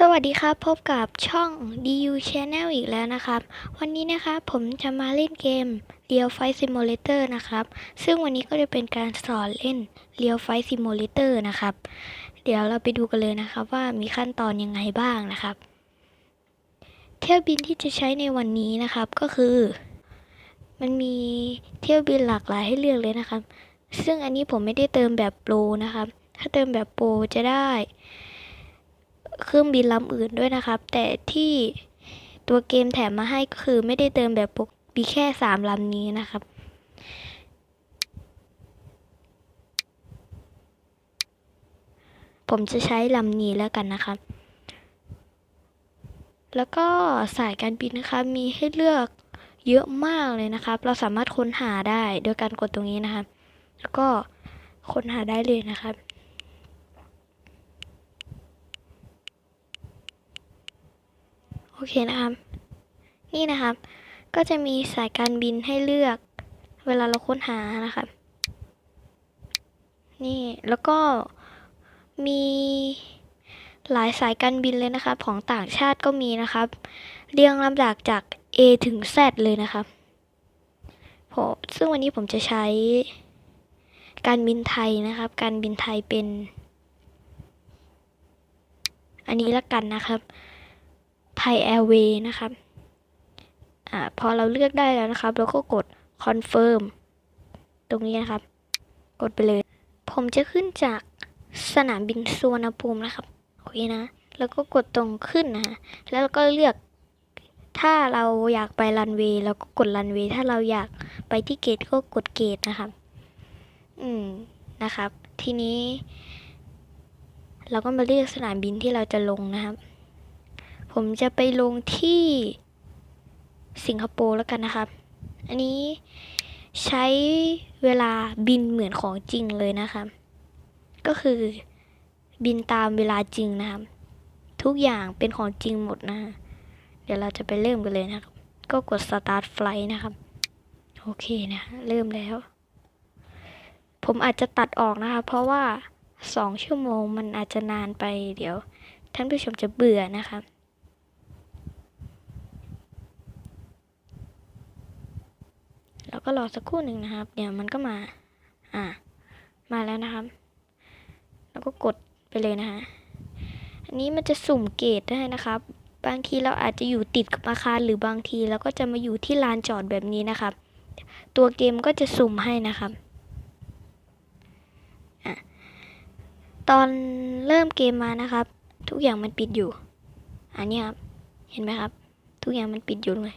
สวัสดีครับ พบกับช่อง DU Channel อีกแล้วนะครับ วันนี้นะครับผมจะมาเล่นเกม Real Fight Simulator นะครับ ซึ่งวันนี้ก็จะเป็นการสอนเล่น Real Fight Simulator นะครับ เดี๋ยวเราไปดูกันเลยนะครับ ว่ามีขั้นตอนยังไงบ้างนะครับ เที่ยวบินที่จะใช้ในวันนี้นะครับก็คือ มันมีเที่ยวบินหลากหลายให้เลือกเลยนะครับ ซึ่งอันนี้ผมไม่ได้เติมแบบโปรนะครับ ถ้าเติมแบบโปรจะได้ เครื่องบินลำอื่นด้วยนะครับ แต่ที่ตัวเกมแถมมาให้ก็คือไม่ได้เติมแบบปกมีแค่สามลำนี้นะครับ ผมจะใช้ลำนี้แล้วกันนะครับ แล้วก็สายการบินนะคะมีให้เลือกเยอะมากเลยนะครับ เราสามารถค้นหาได้โดยการกดตรงนี้นะครับ แล้วก็ค้นหาได้เลยนะครับ โอเคนะครับ นี่นะครับ ก็จะมีสายการบินให้เลือก เวลาเราค้นหานะครับ นี่แล้วก็มีหลายสายการบินเลยนะครับ ของต่างชาติก็มีนะครับ เรียงลำดับจาก A ถึง Z เลยนะครับผมซึ่งวันนี้ผมจะใช้การบินไทยนะครับ การบินไทยเป็น อันนี้ละกันนะครับ ยแอร์เวย์นะครับอ่าพอเราเลือกได้แล้วนะครับ เราก็กด confirm ตรงนี้นะครับ กดไปเลย ผมจะขึ้นจากสนามบินสุวรรณภูมินะครับโอเคนะ แล้วก็กดตรงขึ้นนะฮะแล้วก็เลือก ถ้าเราอยากไปรันเวย์เราก็กดรันเวย์ถ้าเราอยากไปที่เกตก็กดเกตนะครับ อืมนะครับ ทีนี้ เราก็มาเลือกสนามบินที่เราจะลงนะครับ ผมจะไปลงที่สิงคโปร์แล้วกันนะครับ อันนี้ใช้เวลาบินเหมือนของจริงเลยนะครับ ก็คือบินตามเวลาจริงนะครับ ทุกอย่างเป็นของจริงหมดนะเดี๋ยวเราจะไปเริ่มกันเลยนะครับ ก็กด start flight นะครับ โอเคนะ เริ่มแล้ว ผมอาจจะตัดออกนะคะ เพราะว่าสองชั่วโมงมันอาจจะนานไป เดี๋ยว ท่านผู้ชมจะเบื่อนะครับ แล้ว ก็รอสักครู่หนึ่งนะครับ เดี๋ยวมันก็มา อ่า มาแล้วนะครับ แล้วก็กดไปเลยนะฮะ อันนี้มันจะสุ่มเกตได้นะครับ บางทีเราอาจจะอยู่ติดกับอาคารหรือบางทีเราก็จะมาอยู่ที่ลานจอดแบบนี้นะครับ ตัวเกมก็จะสุ่มให้นะครับอตอนเริ่มเกมมานะครับ ทุกอย่างมันปิดอยู่ อันนี้ครับ เห็นไหมครับ ทุกอย่างมันปิดอยู่เลย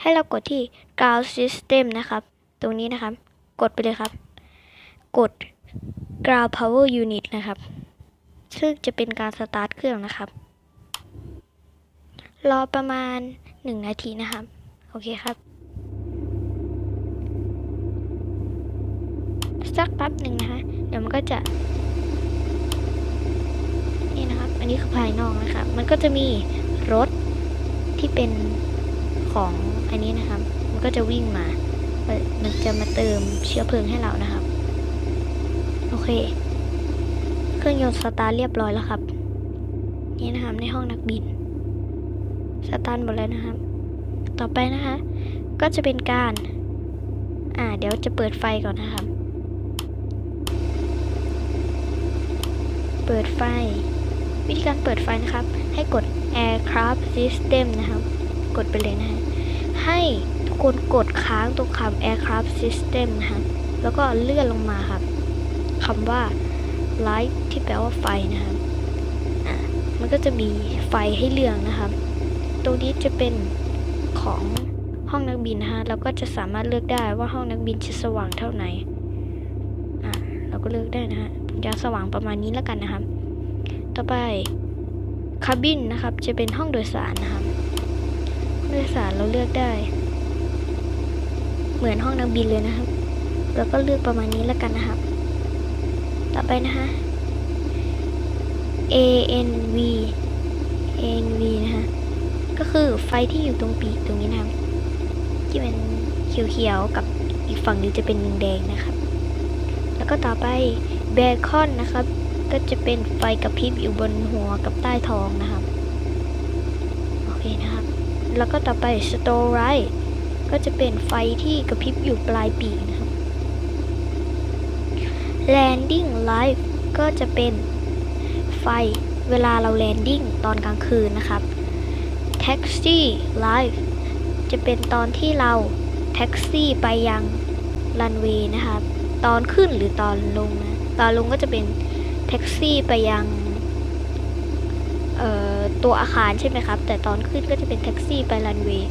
ให้เรากดที่ ground system นะครับ ตรงนี้นะครับ กดไปเลยครับ กด ground power unit นะครับ ซึ่งจะเป็นการสตาร์ทเครื่องนะครับ รอประมาณ 1 นาทีนะครับ โอเคครับ สักแป๊บหนึ่งนะคะ เดี๋ยวมันก็จะ นี่นะครับ อันนี้คือภายนอกนะครับ มันก็จะมีรถที่เป็น ของอันนี้นะครับ มันก็จะวิ่งมา มันจะมาเติมเชื้อเพลิงให้เรานะครับ โอเค เครื่องยนต์สตาร์เรียบร้อยแล้วครับ นี่นะครับในห้องนักบิน สตาร์หมดแล้วนะครับ ต่อไปนะคะ ก็จะเป็นการ อ่า เดี๋ยวจะเปิดไฟก่อนนะครับ เปิดไฟ วิธีการเปิดไฟนะครับ ให้กด aircraft system นะครับ กดไปเลยนะฮะให้ทุกคนกดค้างตรงคำ aircraft system นะครับแล้วก็เลื่อนลงมาครับคำว่า light ที่แปลว่าไฟนะครับอ่ามันก็จะมีไฟให้เลือกนะครับ ตรงนี้จะเป็นของห้องนักบินนะฮะเราก็จะสามารถเลือกได้ว่าห้องนักบินจะสว่างเท่าไหร่อ่าเราก็เลือกได้นะฮะผมจะสว่างประมาณนี้แล้วกันนะครับ ต่อไปคาบินนะครับ จะเป็นห้องโดยสารนะครับ ห้โดยสารเราเลือกได้ เหมือนห้องนักบินเลยนะครับแล้วก็เลือกประมาณนี้แล้วกันนะครับ ต่อไปนะคะ ANV ANV นะคะก็คือไฟที่อยู่ตรงปีกตรงนี้นะครับที่เป็นเขียวๆกับอีกฝั่งนี้จะเป็นแดงๆนะครับ แล้วก็ต่อไปเบคอนนะครับ ก็จะเป็นไฟกระพริบอยู่บนหัวกับใต้ท้องนะครับ โอเคนะครับ แล้วก็ต่อไป Store Light ก็จะเป็นไฟที่กระพริบอยู่ปลายปีกนะครับ Landing Light ก็จะเป็นไฟเวลาเรา landing ตอนกลางคืนนะครับ Taxi Light จะเป็นตอนที่เราแท็กซี่ไปยังรันเวย์นะครับ ตอนขึ้นหรือตอนลงนะ ตอนลงก็จะเป็นแท็กซี่ไปยัง เอ่อ ตัวอาคารใช่ไหมครับ แต่ตอนขึ้นก็จะเป็นแท็กซี่ไปรันเวย์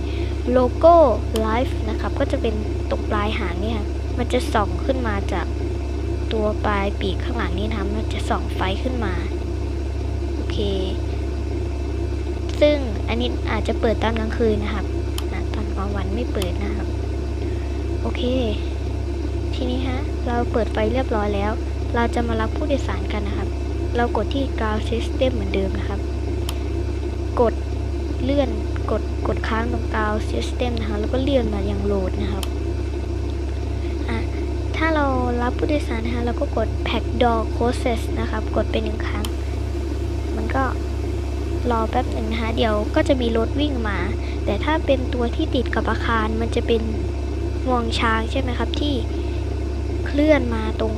โลโก้ไลฟ์นะครับ ก็จะเป็นตรงปลายหางนี่ครับมันจะส่องขึ้นมาจากตัวปลายปีกข้างหลังนี่นะมันจะส่องไฟขึ้นมา โอเค ซึ่งอันนี้อาจจะเปิดตอนกลางคืนนะครับนะตอนกลางวันไม่เปิดนะครับ โอเค ทีนี้ฮะ เราเปิดไฟเรียบร้อยแล้ว เราจะมารับผู้โดยสารกันนะครับ เรากดที่ ground system เหมือนเดิมนะครับ เลื่อนกดกดค้างตรง ground system นะคะแล้วก็เลื่อนมายังโหลดนะครับอะถ้าเรารับผู้โดยสารนะคะเราก็กด pack door closes นะครับ กดเป็นหนึ่งครั้ง มันก็รอแป๊บหนึ่งนะคะเดี๋ยวก็จะมีรถวิ่งมา แต่ถ้าเป็นตัวที่ติดกับอาคารมันจะเป็นงวงช้างใช่ไหมครับ ที่เคลื่อนมาตรง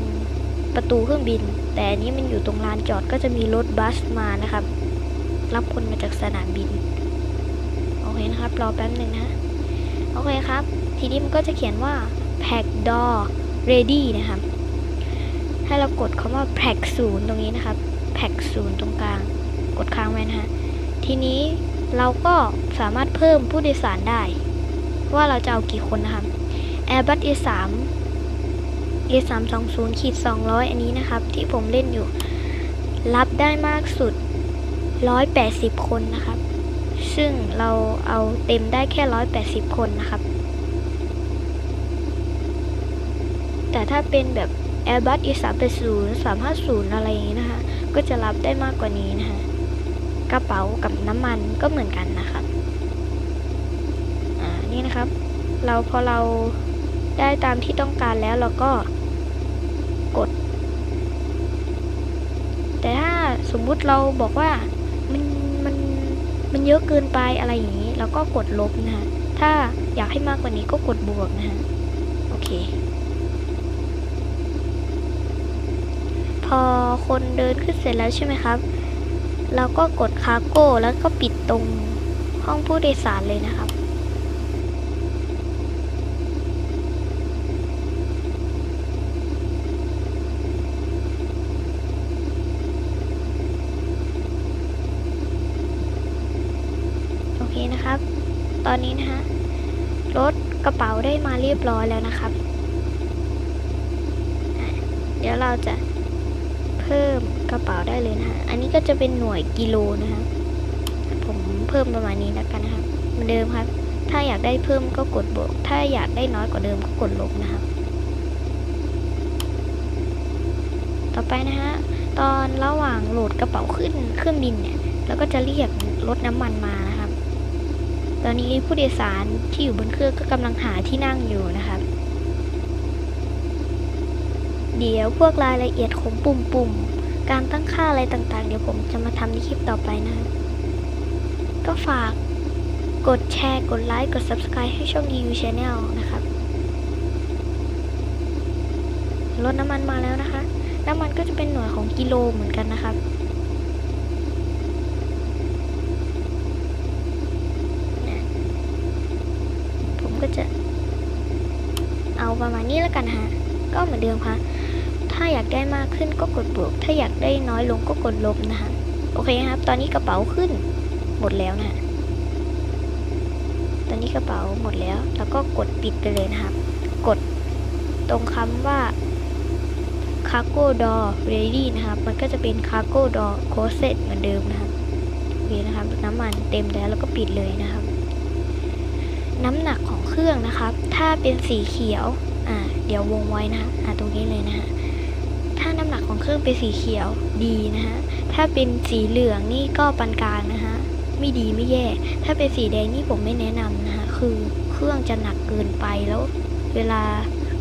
ประตูเครื่องบิน แต่อันนี้มันอยู่ตรงลานจอดก็จะมีรถบัสมานะครับ รับคนมาจากสนามบิน โอเคนะครับรอแป๊บหนึ่งนะโอเคครับ ทีนี้มันก็จะเขียนว่า pack door ready นะครับ ให้เรากดคำว่า pack ศูนย์ตรงนี้นะครับ pack ศูนย์ตรงกลาง กดค้างไว้นะฮะทีนี้เราก็สามารถเพิ่มผู้โดยสารได้ ว่าเราจะเอากี่คนนะครับ Airbus A3 A320 ขีด200 อันนี้นะครับ ที่ผมเล่นอยู่ รับได้มากสุด 180 คนนะครับ ซึ่งเราเอาเต็มได้แค่ 180 คนนะครับ แต่ถ้าเป็นแบบ Airbus A380 350 อะไรอย่างนี้นะคะ ก็จะรับได้มากกว่านี้นะคะ กระเป๋ากับน้ำมันก็เหมือนกันนะครับ อ่า นี่นะครับ เราพอเราได้ตามที่ต้องการแล้วเราก็กด แต่ถ้าสมมุติเราบอกว่ามัน มันเยอะเกินไปอะไรอย่างนี้เราก็กดลบนะฮะ ถ้าอยากให้มากกว่านี้ก็กดบวกนะฮะ โอเค พอคนเดินขึ้นเสร็จแล้วใช่ไหมครับ เราก็กดคาร์โก้แล้วก็ปิดตรงห้องผู้โดยสารเลยนะครับ โอเคนะครับ ต อนนี้นะฮะรถกระเป๋าได้มาเรียบร้อยแล้วนะครับอะเดี๋ยวเราจะเพิ่มกระเป๋าได้เลยนะฮะอันนี้ก็จะเป็นหน่วยกิโลนะคะผมเพิ่มประมาณนี้แล้วกันนะครับเหมือนเดิมครับ ถ้าอยากได้เพิ่มก็กดบวก ถ้าอยากได้น้อยกว่าเดิมก็กดลบนะครับต่อไปนะฮะตอนระหว่างโหลดกระเป๋าขึ้นเครื่องบินเนี่ยเราก็จะเรียกรถน้ำมันมานะ ตอนนี้ผู้โดยสารที่อยู่บนเครื่องก็กำลังหาที่นั่งอยู่นะครับ เดี๋ยวพวกรายละเอียดของปุ่มๆการตั้งค่าอะไรต่างๆ เดี๋ยวผมจะมาทำในคลิปต่อไปนะ ก็ฝากกดแชร์ กดไลค์ กด Subscribe ให้ช่อง EU Channel นะครับ รถน้ำมันมาแล้วนะคะ น้ำมันก็จะเป็นหน่วยของกิโลเหมือนกันนะครับ เนี่ยผมก็จะเอา ประมาณนี้แล้วกันฮะ ก็เหมือนเดิมค่ะ ถ้าอยากได้มากขึ้นก็กดบวก ถ้าอยากได้น้อยลงก็กดลบนะคะ โอเคครับ ตอนนี้กระเป๋าขึ้นหมดแล้วนะฮะตอนนี้กระเป๋าหมดแล้ว แล้วก็กดปิดไปเลยนะครับ กดตรงคำว่า cargo door ready นะครับ มันก็จะเป็น cargo door closet เหมือนเดิมนะครับโอเคนะครับ น้ำมันเต็มแล้วแล้วก็ปิดเลยนะครับ น้ำหนักของเครื่องนะครับ ถ้าเป็นสีเขียว อ่า เดี๋ยววงไว้นะฮะอ่าตรงนี้เลยนะฮะ ถ้าน้ำหนักของเครื่องเป็นสีเขียวดีนะฮะ ถ้าเป็นสีเหลืองนี่ก็ปานกลางนะฮะ ไม่ดีไม่แย่ ถ้าเป็นสีแดงนี่ผมไม่แนะนำนะฮะ คือเครื่องจะหนักเกินไปแล้ว เวลา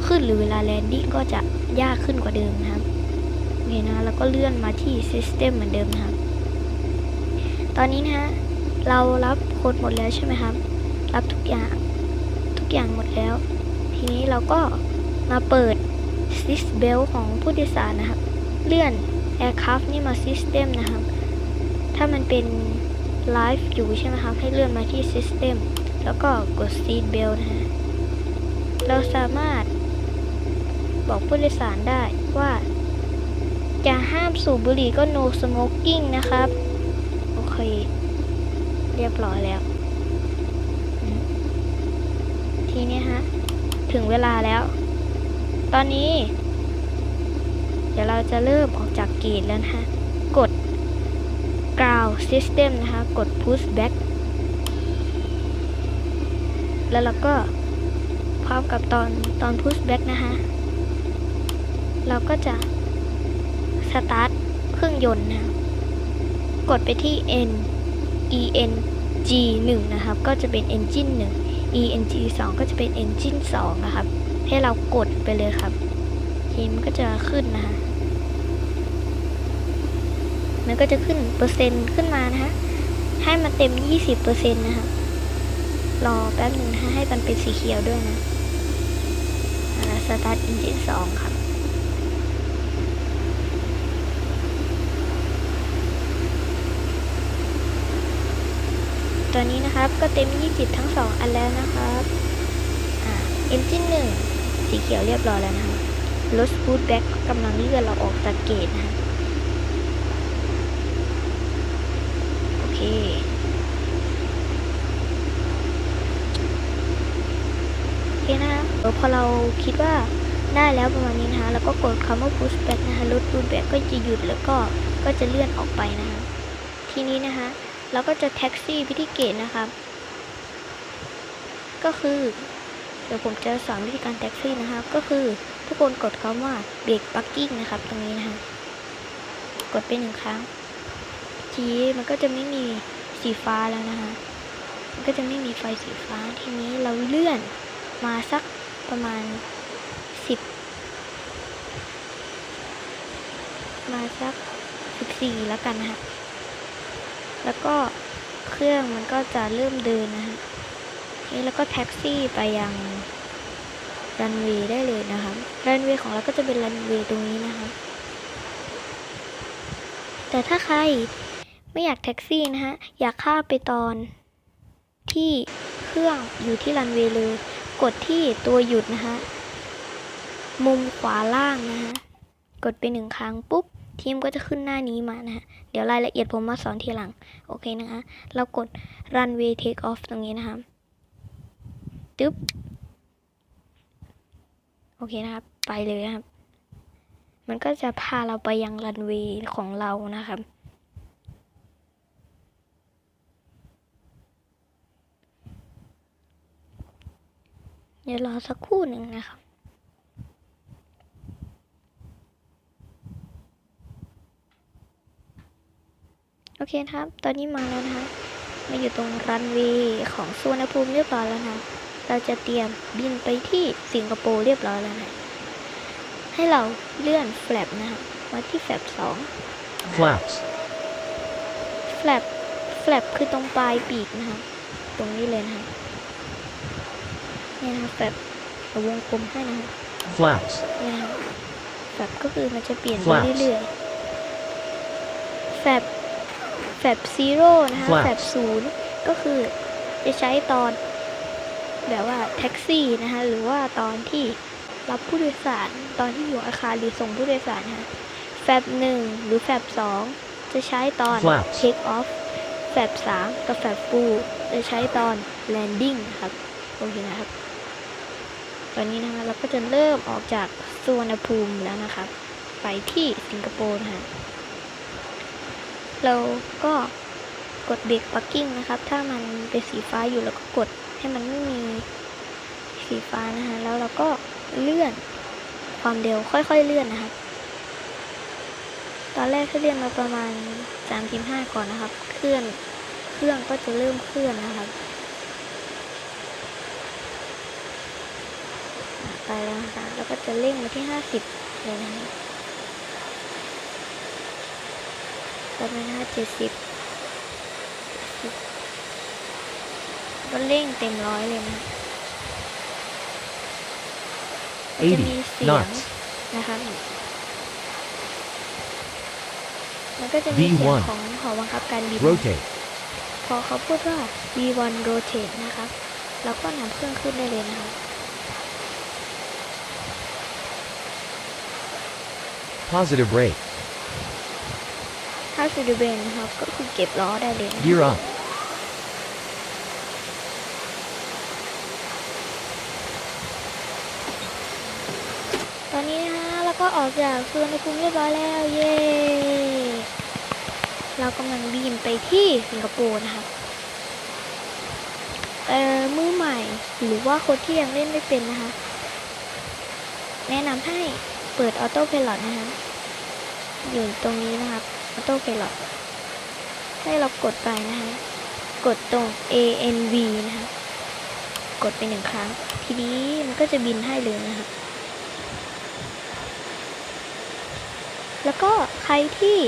ขึ้นหรือเวลาแลนดิ้งก็จะยากขึ้นกว่าเดิมนะครับมเคนะ แล้วก็เลื่อนมาที่ System เหมือนเดิมนะครับ ตอนนี้นะฮะ เรารับโค้ดหมดแล้วใช่ไหมครับ รับทุกอย่างทุกอย่างหมดแล้ว ทีนี้เราก็มาเปิด Sys Belt ของผู้โดยสารนะครับ เลื่อน Aircraft นี่มา System นะครับ ถ้ามันเป็น Live อยู่ใช่ไหมครับ ให้เลื่อนมาที่ System แล้วก็กด Seat Belt นะฮะ เราสามารถบอกผู้โดยสารได้ว่า จะห้ามสูบบุหรี่ก็ no smoking นะครับ โอเค เรียบร้อยแล้วอืม ทีนี้ฮะ ถึงเวลาแล้ว ตอนนี้ เดี๋ยวเราจะเริ่มออกจากเกตแล้วนะฮะ กด ground system นะคะ กด push back แล้วเราก็พร้อมกับตอนตอน push back นะคะเราก็จะ สตาร์ทเครื่องยนต์นะกดไปที่ N E N G 1นะครับ ก็จะเป็น Engine 1 E N G 2 ก็จะเป็น Engine 2 นะครับ ให้เรากดไปเลยครับทีมก็จะขึ้นนะคะมันก็จะขึ้นเปอร์เซ็นต์ขึ้นมานะฮะให้มันเต็ม 20%นะคะรอแป๊บหนึ่งให้มันเป็นสีเขียวด้วยนะสตาร์ท Engine 2ครับ ตอนนี้นะครับก็เต็ม 20 ทั้ง 2 อันแล้วนะครับอ่า Engine 1 สีเขียวเรียบร้อยแล้วนะครับรถ Boot Back กำลังเลื่อนเราออกจากเกตนะครับโอเค โอเคนะครับเดี๋ยวพอเราคิดว่าได้แล้วประมาณนี้นะคะแล้วก็กดคำว่า push back นะคะรถ boot back ก็จะหยุดแล้วก็ก็จะเลื่อนออกไปนะคะ ทีนี้นะคะ เราก็จะแท็กซี่พิธีเกตนะครับ ก็คือ เดี๋ยวผมจะสอนวิธีการแท็กซี่นะครับ ก็คือทุกคนกดคำว่าเบรกปักกิ้งนะครับ ตรงนี้นะคะกดไปหนึ่งครั้ง ทีมันก็จะไม่มีสีฟ้าแล้วนะคะมันก็จะไม่มีไฟสีฟ้าทีนี้เราเลื่อนมาสักประมาณสิบมาสักสิบสี่แล้วกันนะคะ แล้วก็เครื่องมันก็จะเริ่มเดินนะฮะนี่แล้วก็แท็กซี่ไปยังรันเวย์ได้เลยนะครับรันเวย์ของเราก็จะเป็นรันเวย์ตรงนี้นะครับแต่ถ้าใครไม่อยากแท็กซี่นะฮะ อยากข้ามไปตอนที่เครื่องอยู่ที่รันเวย์เลย กดที่ตัวหยุดนะฮะ มุมขวาล่างนะฮะ กดไปหนึ่งครั้งปุ๊บ ทีมก็จะขึ้นหน้านี้มานะฮะ เดี๋ยวรายละเอียดผมมาสอนทีหลัง โอเคนะคะ เรากด runway take off ตรงนี้นะครับตึ๊บ โอเคนะครับ ไปเลยนะครับ มันก็จะพาเราไปยังรันเวย์ของเรานะครับเดี๋ยวรอสักครู่หนึ่งนะครับ โอเคนะครับ ตอนนี้มาแล้วนะคะมาอยู่ตรงรันเวย์ของสุวรรณภูมิเรียบร้อยแล้วนะ เราจะเตรียมบินไปที่สิงคโปร์เรียบร้อยแล้วนะ ให้เราเลื่อนแฟลปนะคะมาที่แฟลปสอง flaps, แฟลปแฟลปคือตรงปลายปีกนะคะ ตรงนี้เลยนะคะเนี่ยนะคะแฟลปเราวงกลมให้นะคะ flaps, เนี่ยนะคะแฟลปก็คือมันจะเปลี่ยนไป Flaps เรื่อยๆแฟลป แฟลปซีโร่นะคะ Flaps แฟลปศูนย์ก็คือจะใช้ตอนแบบว่าแท็กซี่นะคะหรือว่าตอนที่รับผู้โดยสารตอนที่อยู่อาคารหรือส่งผู้โดยสารนะคะแฟลปหนึ่งหรือแฟลปสองจะใช้ตอน Flaps take off แฟลปสามกับแฟลปฟูจะใช้ตอน landing ครับโอเคนะครับ ตอนนี้นะคะเราก็จะเริ่มออกจากสุวรรณภูมิแล้วนะครับ ไปที่สิงคโปร์นะฮะ เราก็กดเบรกปักกิ้งนะครับ ถ้ามันเป็นสีฟ้าอยู่เราก็กดให้มันไม่มีสีฟ้านะคะแล้วเราก็เลื่อนความเร็วค่อยๆเลื่อนนะครับ ตอนแรกถ้าเลื่อนมาประมาณ35ก่อนนะครับ เคลื่อนเครื่องก็จะเริ่มเคลื่อนนะครับ ไปแล้วนะคะแล้วก็จะเร่งมาที่ 50เลยนะคะ ประมาณห้าเจ็ดสิบก็เร่งเต็มร้อยเลยนะมันจะมีเสียง knots นะคะมันก็จะมีเสียง V1 ของหอบังคับการบิน rotate, พอเขาพูดว่า V1 rotate นะครับเราก็นำเครื่องขึ้นได้เลยนะครับ positive rate, ถ้าซูดูเบนนะครับก็คือเก็บล้อได้เลยนะ gear up, ตอนนี้นะฮะเราก็ออกจากสุวรรณภูมิเรียบร้อยแล้ว เย้ เรากำลังบินไปที่สิงคโปร์นะครับเอ่อมือใหม่หรือว่าคนที่ยังเล่นไม่เป็นนะคะ แนะนำให้เปิดออโต้พ i l o t นะคะ อยู่ตรงนี้นะครับออโต้พ i l o t ให้เรากดไปนะคะ กดตรง ANV นะคะกดไปหนึ่งครั้ง ทีนี้มันก็จะบินให้เลยนะคะแล้วก็ใครที่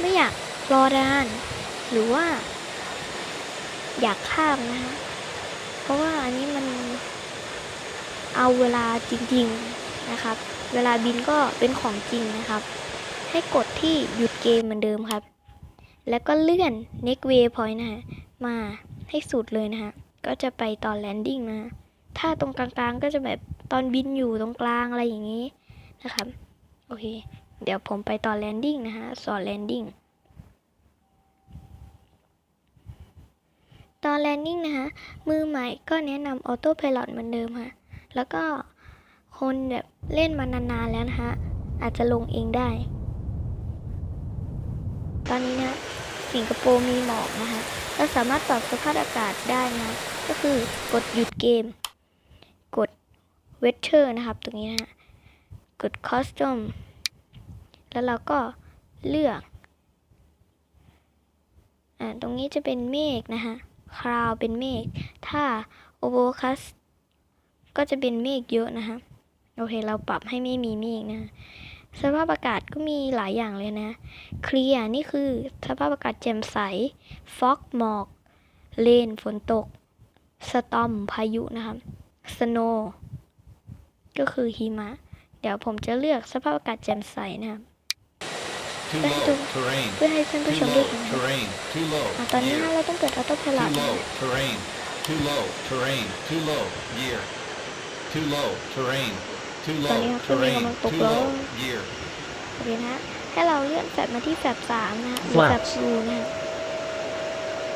ไม่อยากรอนาน หรือว่า อยากข้ามนะคะเพราะว่าอันนี้มันเอาเวลาจริง ๆ นะครับ เวลาบินก็เป็นของจริงนะครับ ให้กดที่หยุดเกมเหมือนเดิมครับ แล้วก็เลื่อน next waypoint นะฮะมาให้สุดเลยนะฮะก็จะไปตอน landing นะถ้าตรงกลางๆก็จะแบบตอนบินอยู่ตรงกลางอะไรอย่างนี้นะครับ โอเค เดี๋ยวผมไปตอน landing นะฮะสอน landing ตอน landing นะคะมือใหม่ก็แนะนำ auto pilot เหมือนเดิมค่ะ แล้วก็ คนแบบเล่นมานานๆแล้วนะคะอาจจะลงเองได้ ตอนนี้นะสิงคโปร์มีหมอกนะคะเราสามารถปรับสภาพอากาศได้นะ ก็คือกดหยุดเกม กด weather นะครับ ตรงนี้นะฮะ กด custom แล้วเราก็เลือก อ่า ตรงนี้จะเป็นเมฆนะคะคราวเป็นเมฆ ถ้า overcast ก็จะเป็นเมฆเยอะนะคะ โอเค เราปรับให้ไม่มีเมฆนะ สภาพอากาศก็มีหลายอย่างเลยนะ เคลียร์นี่คือสภาพอากาศแจ่มใส ฟอกหมอก เลน ฝนตก สตอม พายุนะครับสโนก็คือหิมะ เดี๋ยวผมจะเลือกสภาพอากาศแจ่มใสนะครับ Too Let's low, do- terrain. เพื่อให้ท่านผู้ Too ชมได้ low, เห็นนะ terrain. Too low, อะตอนนี้ gear. นะเราต้องเปิดออโต้พ i l o Too t นะ low, terrain. Too low, terrain. Too low, gear. Too low, terrain. Too low, Tony, ako hindi terrain. naman Too tuklo. low, gear. โอเคนะฮะให้เราเลื่อนแฟลชมาที่แฟลชสามนะฮะหรือ Flaps แฟลชรูนะฮะ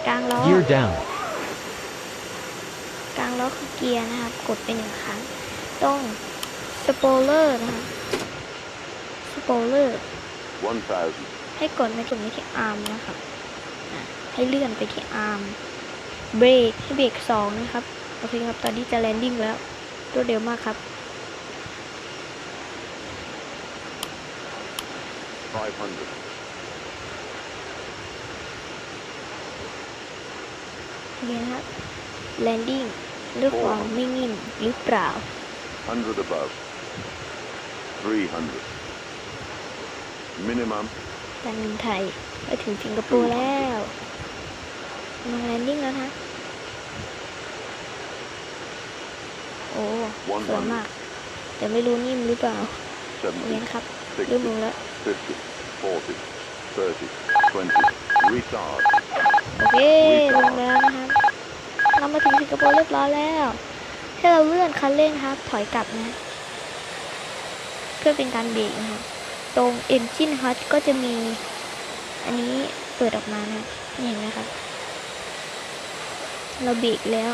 กลางล้อ gear down, กลางล้อคือเกียร์นะครับ กดไปหนึ่งครั้งตรงสโปเลอร์นะคะสโปเลอร์ 1000, ให้กดมาถึงที่อาร์มนะครับอะให้เลื่อนไปที่อาร์มเบรกให้เบรกสองนะครับ โอเคครับ ตอนนี้จะแลนดิ้งแล้วรวดเร็วมากครับ 500, โอเคนะครับแลนดิ้งด้วยความไม่นิ่มหรือเปล่า100 above, 300. Minimum, การบินไทยไปถึงสิงคโปร์แล้วกำลังแลนดิ้งแล้วนะ โอ้สวยมาก แต่ไม่รู้นิ่มหรือเปล่าเรียน 70, ครับเริ่มล 60, งแล้ว 50, 40, 30, 20. Retard. โอเคลงแล้วนะครับ เรามาถึงสิงคโปร์เรียบร้อยแล้ว ให้เราเลื่อนคันเร่งครับ ถอยกลับนะ เพื่อเป็นการเบรกนะครับ ตรง Engine Hut ก็จะมี อันนี้เปิดออกมานะนี่เห็นไหมครับ เราเบรกแล้ว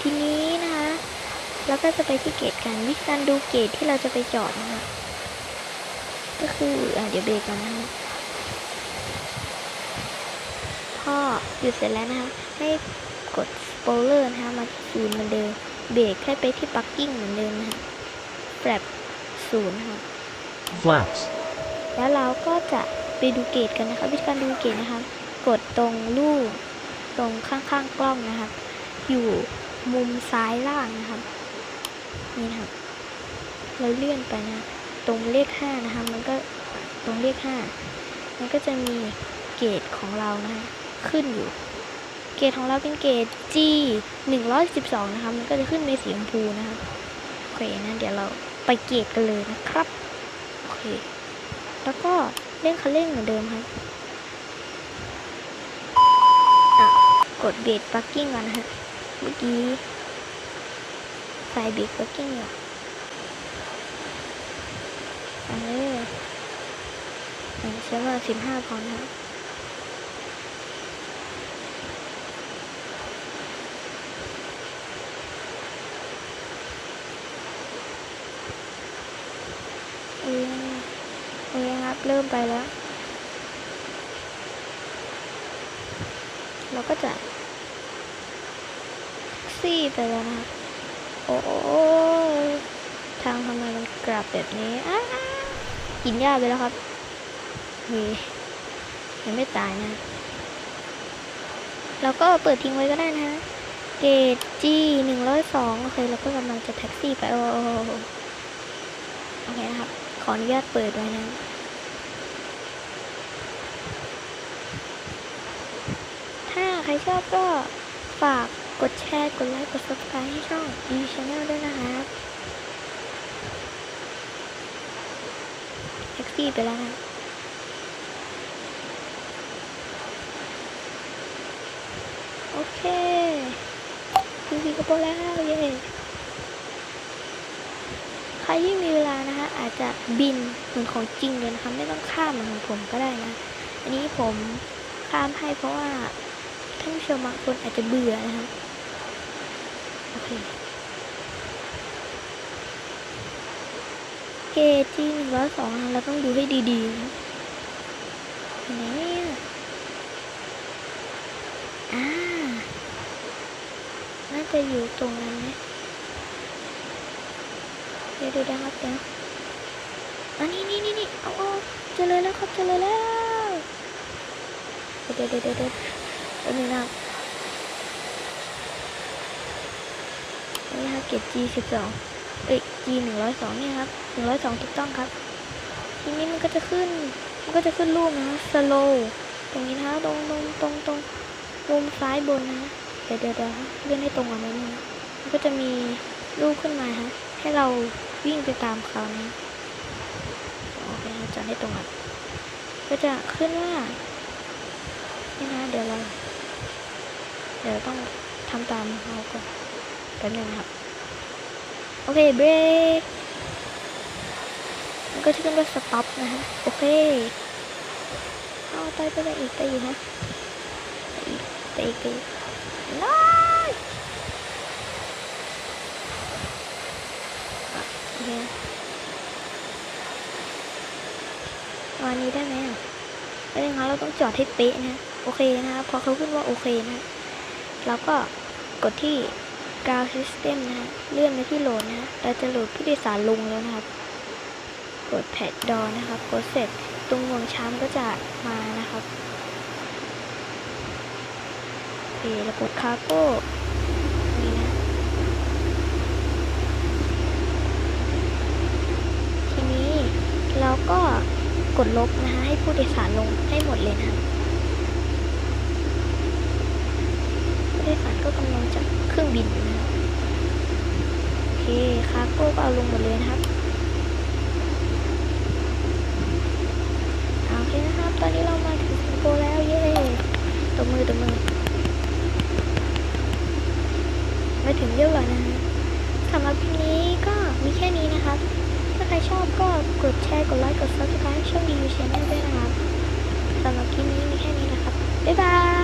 ทีนี้นะคะเราก็จะไปที่เกตกัน วิธีการดูเกตที่เราจะไปจอดนะคะ ก็คืออะเดี๋ยวเบรกกันนะคะพอหยุดเสร็จแล้วนะคะให้กดสโปเลอร์นะคะมาที่ศูนย์เหมือนเดิม เบรกให้ไปที่ปักกิ้งเหมือนเดิมนะคะแฟลปศูนย์ค่ะ flaps, แล้วเราก็จะไปดูเกตกันนะคะวิธีการดูเกตนะคะกดตรงรูปตรงข้างๆกล้องนะครับ อยู่มุมซ้ายล่างนะครับ นี่นะครับ เราเลื่อนไปนะ ตรงเลขห้านะคะมันก็ตรงเลขห้ามันก็จะมีเกรดของเรานะฮะขึ้นอยู่ เกรดของเราเป็นเกรด G 112นะคะมันก็จะขึ้นเป็นสีชมพูนะคะโอเคนะเดี๋ยวเราไปเกรดกันเลยนะครับโอเค แล้วก็เล่นคันเร่งเหมือนเดิมค่ะกดเบรกปักกิ้งก่อนนะฮะเมื่อกี้ใส่เบรกปักกิ้งอยู่ไป เลยอะใช้เวลาสิบห้าพอนะครับเอ้ยเอ้ยครับ เริ่มไปแล้ว เราก็จะซี่ไปแล้วนะครับ โอ้ทางทำไมมันกลับแบบนี้อ้า กินหญ้าไปแล้วครับเฮ้ยังไม่ตายนะ เราก็เปิดทิ้งไว้ก็ได้นะฮะเกตจีหนึ่งร้อยสองโอเคเราก็กำลังจะแท็กซี่ไปโอ้โอ้โอ้โอ้โอเคนะครับ ขออนุญาตเปิดไว้นะถ้าใครชอบก็ฝากกดแชร์ กดไลค์ กด subscribe ให้ช่อง e channel ด้วยนะครับ ที่ไปแล้วนะโอเคพี่พี่ก็พอแล้วเย้ใครที่มีเวลานะคะ อาจจะบินเหมือนของจริงเลยนะคะ ไม่ต้องข้ามเหมือนของผมก็ได้นะ อันนี้ผมข้ามให้เพราะว่าท่านผู้ชมบางคนอาจจะเบื่อนะคะ โอเค เกจีหนึ่งร้อยสองเราต้องดูให้ดีๆนะเนี่ยอ่าน่าจะอยู่ตรงนั้นไหมเดี๋ยวดี๋ยวนะครับเดี๋ยวอันนี้นี่นี่นี่เอาเอาเจอเลยแล้วครับเจอเลยแล้วเดี๋ยวเดี๋ยวเดี๋ยวเดี๋ยวแป๊บนึงนะนี่ครับเกรด G สิบสอง เอ้ย G หนึ่งร้อยสองเนี่ยครับหนึ่งร้อยสองถูกต้องครับ ทีนี้มันก็จะขึ้น มันก็จะขึ้นรูปนะ slow ตรงนี้นะตรงตรงตรงตรงมุมซ้ายบนนะเดี๋ยวเดี๋ยวเดี๋ยวเลื่อนให้ตรงกว่านั้นะมันก็จะมีรูปขึ้นมาฮะให้เราวิ่งไปตามเขานะโอเคเราจะให้ตรงนั้นก็จะขึ้นว่านี่นะเดี๋ยวเรา เดี๋ยวต้องทำตามเขาก่อนแป๊บนึงครับ โอเคเบรกมันก็จะขึ้นว่าสต็อปนะฮะ โอเค เอาไปไปไปอีกไปอีกนะไปอีกไปอีกน้อยโอเควันนี้ได้ไหมอะไม่ได้งั้นเราต้องจอดให้เป๊ะนะ โอเคนะครับ พอเขาขึ้นว่าโอเคนะ เราก็กดที่ ground system นะฮะเลื่อนไปที่โหลดนะฮะเราจะโหลดผู้โดยสารลงแล้วนะครับ กดแพดดอนะครับ กดเสร็จตรงวงช้ำก็จะมานะครับโอเคแล้วกดคาร์โก้นี่นะ ทีนี้เราก็กดลบนะคะ ให้ผู้โดยสารลงให้หมดเลยนะคะผู้โดยสารก็กำลังจะ เครื่องบินโอเคคาโก้ก็เอาลงหมดเลยนะครับโอเคนะครับ ตอนนี้เรามาถึงสิงคโปร์แล้วเย้ตบมือตบมือมาถึงเรียบร้อยนะฮะสำหรับคลิปนี้ก็มีแค่นี้นะครับ ถ้าใครชอบก็กดแชร์ กดไลค์ กดซับสไคร b e ช่องดีวิวชแนลด้วยนะครับสำหรับคลิปนี้มีแค่นี้นะครับ บ๊ายบาย